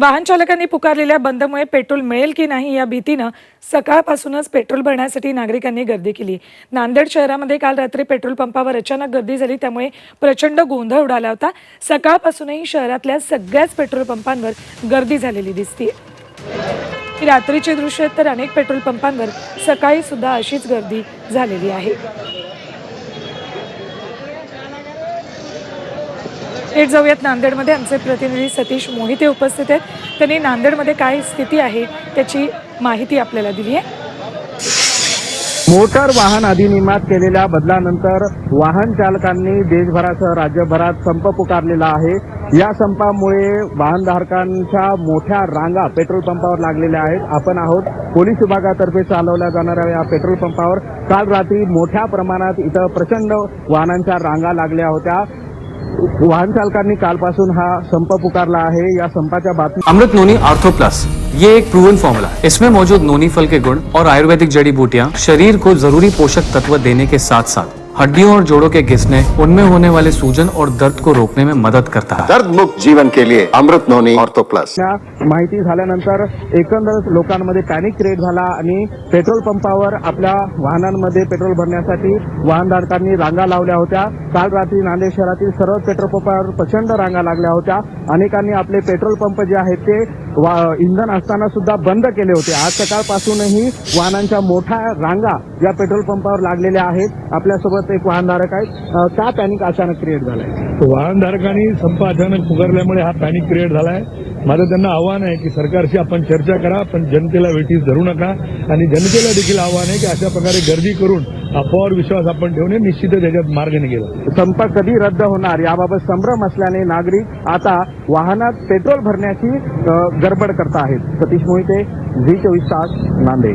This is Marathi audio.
वाहन चालकांनी पुकारलेल्या बंदमुळे पेट्रोल मिळेल की नाही या भीतीनं सकाळपासूनच पेट्रोल भरण्यासाठी नागरिकांनी गर्दी केली. नांदेड शहरामध्ये काल रात्री पेट्रोल पंपावर अचानक गर्दी झाली त्यामुळे प्रचंड गोंधळ उडाला होता. सकाळपासूनही शहरातल्या सगळ्याच पेट्रोल पंपांवर गर्दी झालेली दिसते रात्रीचे दृश्य तर अनेक पेट्रोल पंपांवर सकाळी सुद्धा अशीच गर्दी झालेली आहे. थेट जाऊयात. नांदेडमध्ये आमचे प्रतिनिधी सतीश मोहिते उपस्थित आहेत. त्यांनी नांदेडमध्ये काय स्थिती आहे त्याची माहिती आपल्याला दिली आहे. मोटर वाहन अधिनियमात केलेल्या बदलानंतर वाहन चालकांनी देशभरासह राज्यभरात संप पुकारलेला आहे. या संपामुळे वाहनधारकांच्या मोठ्या रांगा पेट्रोल पंपावर लागलेल्या आहेत. आपण आहोत पोलीस विभागातर्फे चालवल्या जाणाऱ्या या पेट्रोल पंपावर. काल रात्री मोठ्या प्रमाणात इथं प्रचंड वाहनांच्या रांगा लागल्या होत्या. वाहन चालकांनी कालपासून हा संप पुकारला आहे. या संपाच्या बातमी अमृत नोनी आर्थो प्लस ये एक प्रूवन फॉर्मूला है इसमें मौजूद नोनी फल के गुण और आयुर्वेदिक जड़ी बूटियाँ शरीर को जरूरी पोषक तत्व देने के साथ साथ हड्डियों और जोड़ों के घिसने उनमें होने वाले सूजन और दर्द को रोकने में मदद करता है। दर्द मुक्त जीवन के लिए अमृत नोनी ऑर्थो प्लस। या माहिती झाल्यानंतर एकंदरच लोकांमध्ये पॅनिक क्रिएट झाला आणि पेट्रोल पंपावर आपल्या वाहनांमध्ये पेट्रोल भरण्यासाठी वाहनधारकांनी रांगा लावल्या होत्या. काल रात्री नांदेड शहरातील सर्व पेट्रोल पंपावर प्रचंड रांगा लागल्या होत्या. अनेकांनी आपले पेट्रोल पंप जे आहेत ते इंधन असताना सुद्धा बंद केले होते. आज सकाळपासूनही वाहनांच्या मोठ्या रांगा या पेट्रोल पंपावर लागलेल्या आहेत. आपल्यासोबत एक वाहनधारक आहेत. का पॅनिक अचानक क्रिएट झालाय? वाहनधारकांनी संप अचानक पुकारल्यामुळे हा पॅनिक क्रिएट झालाय. माझं त्यांना आव्हान आहे की सरकारशी आपण चर्चा करा पण जनतेला वेठीस धरू नका. आणि जनतेला देखील आव्हान आहे की अशा प्रकारे गर्दी करून अफवावर विश्वास आपण ठेवणे निश्चितच याच्यात मार्ग निघेल संप कधी रद्द होणार याबाबत संभ्रम असल्याने नागरिक आता वाहनात पेट्रोल भरण्याची गडबड करत आहेत. सतीश मोहिते झी चोवीस तास नांदेड.